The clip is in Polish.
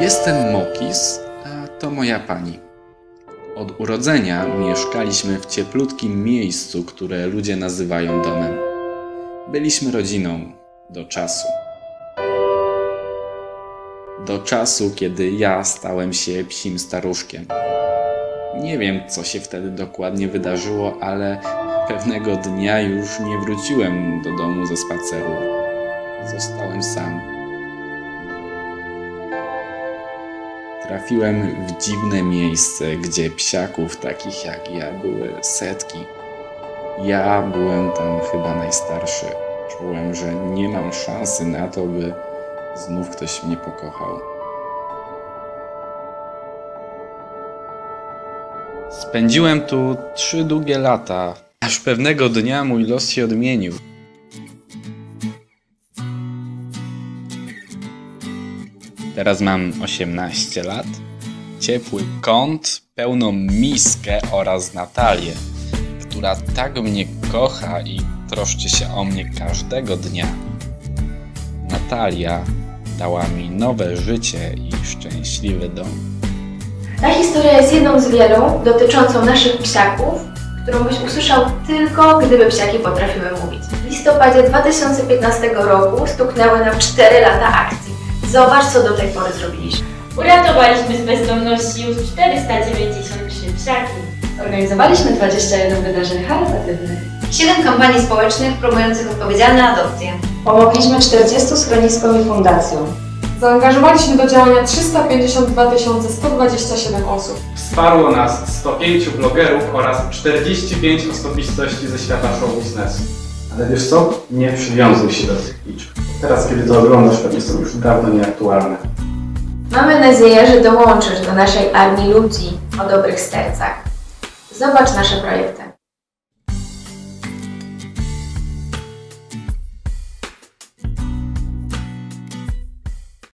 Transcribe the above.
Jestem Mokis, a to moja pani. Od urodzenia mieszkaliśmy w cieplutkim miejscu, które ludzie nazywają domem. Byliśmy rodziną do czasu. Do czasu, kiedy ja stałem się psim staruszkiem. Nie wiem, co się wtedy dokładnie wydarzyło, ale pewnego dnia już nie wróciłem do domu ze spaceru. Zostałem sam. Trafiłem w dziwne miejsce, gdzie psiaków takich jak ja były setki. Ja byłem tam chyba najstarszy. Czułem, że nie mam szansy na to, by znów ktoś mnie pokochał. Spędziłem tu trzy długie lata, aż pewnego dnia mój los się odmienił. Teraz mam 18 lat, ciepły kąt, pełną miskę oraz Natalię, która tak mnie kocha i troszczy się o mnie każdego dnia. Natalia dała mi nowe życie i szczęśliwy dom. Ta historia jest jedną z wielu dotyczącą naszych psiaków, którą byś usłyszał tylko, gdyby psiaki potrafiły mówić. W listopadzie 2015 roku stuknęły nam 4 lata akcji. Zobacz, co do tej pory zrobiliśmy. Uratowaliśmy z bezdomności już 493 psiaki. Organizowaliśmy 21 wydarzeń charytatywnych. 7 kampanii społecznych promujących odpowiedzialne adopcje. Pomogliśmy 40 schroniskom i fundacjom. Zaangażowaliśmy do działania 352 127 osób. Wsparło nas 105 blogerów oraz 45 osobistości ze świata show biznesu. Ale wiesz co? Nie przywiązuj się do tych liczb. Teraz, kiedy to oglądasz, pewnie są już dawno nieaktualne. Mamy nadzieję, że dołączysz do naszej armii ludzi o dobrych sercach. Zobacz nasze projekty.